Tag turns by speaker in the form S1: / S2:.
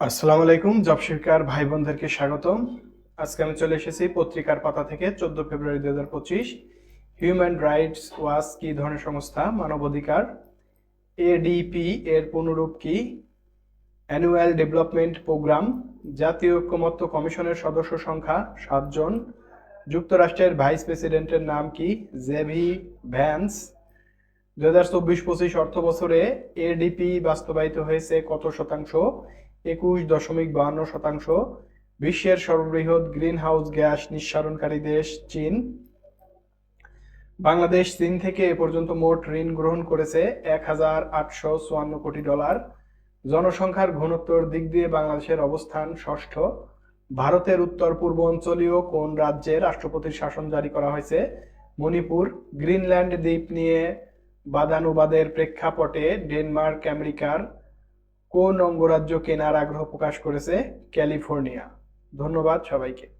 S1: আসসালামু আলাইকুম জব শিকার ভাই বোনদেরকে স্বাগতম। আজকে আমি চলে এসেছি পত্রিকার পাতা থেকে, চোদ্দ ফেব্রুয়ারি দুই হাজার পঁচিশ। হিউম্যান রাইটস ওয়াচ কি ধরনের সংস্থা, মানবাধিকার এডিপি এর পুনরূপ কি অ্যানুয়াল ডেভেলপমেন্ট প্রোগ্রাম জাতীয় ঐক্যমত্য কমিশনের সদস্য সংখ্যা, সাতজন, যুক্তরাষ্ট্রের ভাইস প্রেসিডেন্টের নাম কি জেভি ভ্যান্স দু হাজার চব্বিশ পঁচিশ অর্থ বছরে এডিপি বাস্তবায়িত হয়েছে কত শতাংশ একুশ দশমিক বাহান্ন শতাংশ। বিশ্বের সর্ববৃহৎ গ্রিন হাউস গ্যাস নিঃসারণকারী দেশ চীন। বাংলাদেশ চীন থেকে এ পর্যন্ত মোট ঋণ গ্রহণ করেছে এক হাজার আটশো চুয়ান্ন কোটি ডলার। জনসংখ্যার ঘনত্বর দিক দিয়ে বাংলাদেশের অবস্থান ষষ্ঠ। ভারতের উত্তর পূর্ব অঞ্চলীয় কোন রাজ্যে রাষ্ট্রপতির শাসন জারি করা হয়েছে? মণিপুর, গ্রিনল্যান্ড দ্বীপ নিয়ে বাদানুবাদের প্রেক্ষাপটে ডেনমার্ক, আমেরিকার কোন অঙ্গরাজ্য কেনার আগ্রহ প্রকাশ করেছে ক্যালিফোর্নিয়া? ধন্যবাদ সবাইকে।